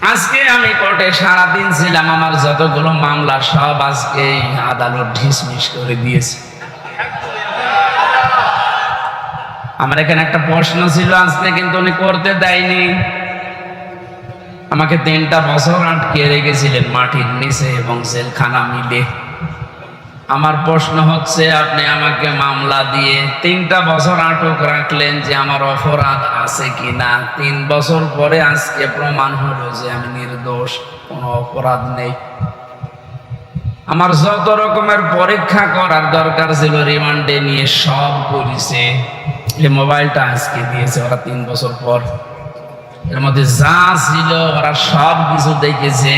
আজকে আমি কোর্টে সারাদিন ছিলাম, আমার যতগুলো মামলা সব আজকে আদালত ঢিসমিস করে দিয়েছে। আমার এখানে একটা প্রশ্ন ছিল, আজকে কিন্তু উনি করতে দেয়নি। আমাকে তিনটা বছর আটকে রেখেছিলেন, মাটির নিচে এবং জেলখানা মিলে। আমার প্রশ্ন হচ্ছে, আপনি আমাকে মামলা দিয়ে তিনটা বছর আটক রাখলেন যে আমার অপরাধ আছে কিনা? তিন বছর পরে আজকে প্রমাণ হলো যে আমি নির্দোষ, কোনো অপরাধ নেই। আমার যত রকমের পরীক্ষা করার দরকার ছিল, রিমান্ডে নিয়ে সব করেছে। এই মোবাইলটা আজকে দিয়েছে ওরা তিন বছর পর। এর মধ্যে যা ছিল, ওরা সব কিছু দেখেছে।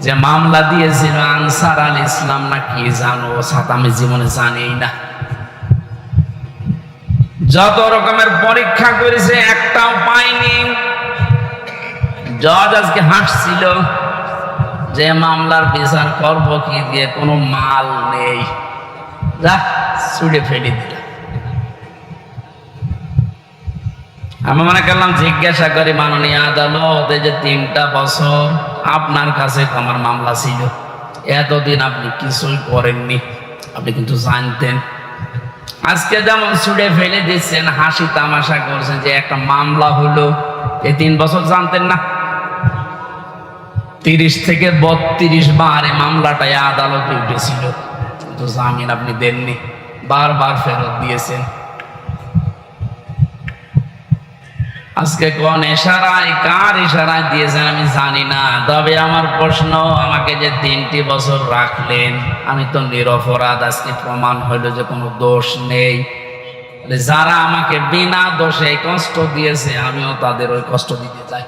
যে মামলা দিয়েছিল আনসার আল ইসলাম না কি জানো সাথে আমি জীবনে জানি না। যত রকমের পরীক্ষা করেছে, একটাও পাইনি। জজ আজকে হাসছিল যে মামলার বিচার করব কি দিয়ে কোনো মাল নেই। যা, ছুড়ে ফেলে দিল। আমি মনে করলাম, জিজ্ঞাসা করি, মাননীয় আদালত, এই যে তিনটা বছর আপনার কাছে আমার মামলা ছিল। এতদিন আপনি কিছুই করেননি। আপনি কিন্তু জানতেন। আজকে যেমন ছুড়ে ফেলে দিচ্ছেন, হাসি তামাশা করছেন যে একটা মামলা হলো এই তিন বছর জানতেন না। তিরিশ থেকে বত্রিশ বার এই মামলাটাই আদালতে উঠেছিল। কিন্তু জামিন আপনি দেননি, বারবার ফেরত দিয়েছেন। আজকে কোন ইশারায়, কার ইশারায় দিয়েছেন আমি জানি না। তবে আমার প্রশ্ন, আমাকে যে তিনটি বছর রাখলেন, আমি তো নিরপরাধ, আজকে প্রমাণ হইল যে কোনো দোষ নেই। যারা আমাকে বিনা দোষে কষ্ট দিয়েছে, আমিও তাদের ওই কষ্ট দিতে চাই।